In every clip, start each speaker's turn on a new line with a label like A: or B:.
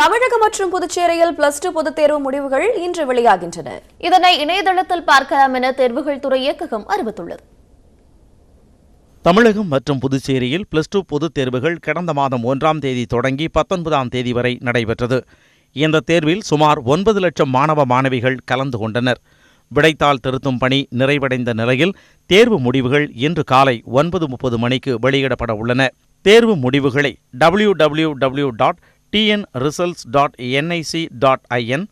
A: தமிழகம் மற்றும் புதுச்சேரியில் plus two பொதுத் தேர்வு முடிவுகள் இன்று வெளியாகின்றன.
B: இதனை இணையதளத்தில் பார்க்கலாம் என தேர்வுகள் துறை இயக்ககம் அறிவித்துள்ளது.
C: தமிழகம் மற்றும் புதுச்சேரியில் பிளஸ் டூ பொதுத் தேர்வுகள் கடந்த மாதம் ஒன்றாம் தேதி தொடங்கி பத்தொன்பதாம் தேதி வரை நடைபெற்றது. இந்த தேர்வில் சுமார் ஒன்பது லட்சம் மாணவ மாணவிகள் கலந்து கொண்டனர். விடைத்தாள் திருத்தும் பணி நிறைவடைந்த நிலையில் தேர்வு முடிவுகள் இன்று காலை ஒன்பது முப்பது மணிக்கு வெளியிடப்பட உள்ளன. தேர்வு முடிவுகளை W W W dot TN results dot NIC dot IN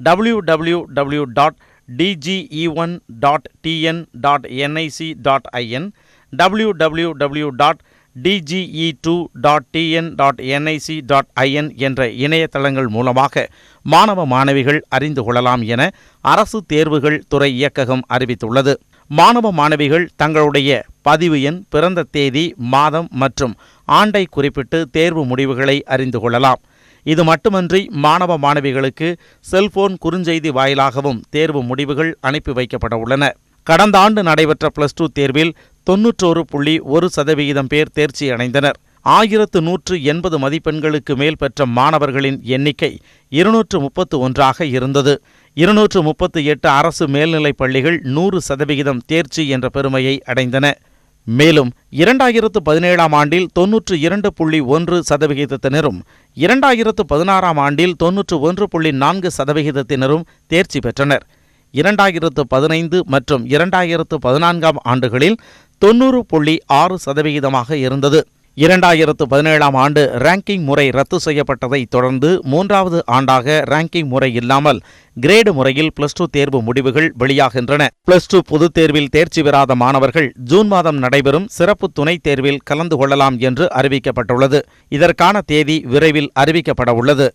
C: W W W dot DGE one dot TN dot NIC dot IN W W W dot DGE two dot TN dot NIC dot IN என்ற இணையதளங்கள் மூலமாக மாணவ மாணவிகள் அறிந்து கொள்ளலாம் என அரசு தேர்வுகள் துறை இயக்ககம் அறிவித்துள்ளது. மாணவ மாணவிகள் தங்களுடைய பதிவு எண் பிறந்த தேதி மாதம் மற்றும் ஆண்டை குறிப்பிட்டு தேர்வு முடிவுகளை அறிந்து கொள்ளலாம். இது மட்டுமன்றி மாணவ மாணவிகளுக்கு செல்போன் குறுஞ்செய்தி வாயிலாகவும் தேர்வு முடிவுகள் அனுப்பி வைக்கப்பட உள்ளன. கடந்த ஆண்டு நடைபெற்ற பிளஸ் டூ தேர்வில் தொன்னூற்றோரு புள்ளி ஒரு சதவிகிதம் பேர் தேர்ச்சி அடைந்தனர். ஆயிரத்து நூற்று எண்பது மதிப்பெண்களுக்கு மேல் பெற்ற மாணவர்களின் எண்ணிக்கை இருநூற்று முப்பத்து ஒன்றாக இருந்தது. இருநூற்று முப்பத்து எட்டு அரசு மேல்நிலைப் பள்ளிகள் நூறு சதவிகிதம் தேர்ச்சி என்ற பெருமையை அடைந்தன. மேலும் இரண்டாயிரத்து பதினேழாம் ஆண்டில் தொன்னூற்று இரண்டு புள்ளி ஒன்று சதவிகிதத்தினரும் இரண்டாயிரத்து பதினாறாம் ஆண்டில் தொன்னூற்று ஒன்று புள்ளி நான்கு சதவிகிதத்தினரும் தேர்ச்சி பெற்றனர். இரண்டாயிரத்து பதினைந்து மற்றும் இரண்டாயிரத்து பதினான்காம் ஆண்டுகளில் தொன்னூறு புள்ளி ஆறு சதவிகிதமாக இருந்தது. இரண்டாயிரத்து பதினேழாம் ஆண்டு ரேங்கிங் முறை ரத்து செய்யப்பட்டதைத் தொடர்ந்து மூன்றாவது ஆண்டாக ரேங்கிங் முறை இல்லாமல் கிரேடு முறையில் பிளஸ் டூ தேர்வு முடிவுகள் வெளியாகின்றன. பிளஸ் டூ பொதுத் தேர்வில் தேர்ச்சி பெறாத மாணவர்கள் ஜூன் மாதம் நடைபெறும் சிறப்பு துணைத் தேர்வில் கலந்து கொள்ளலாம் என்று அறிவிக்கப்பட்டுள்ளது. இதற்கான தேதி விரைவில் அறிவிக்கப்பட உள்ளது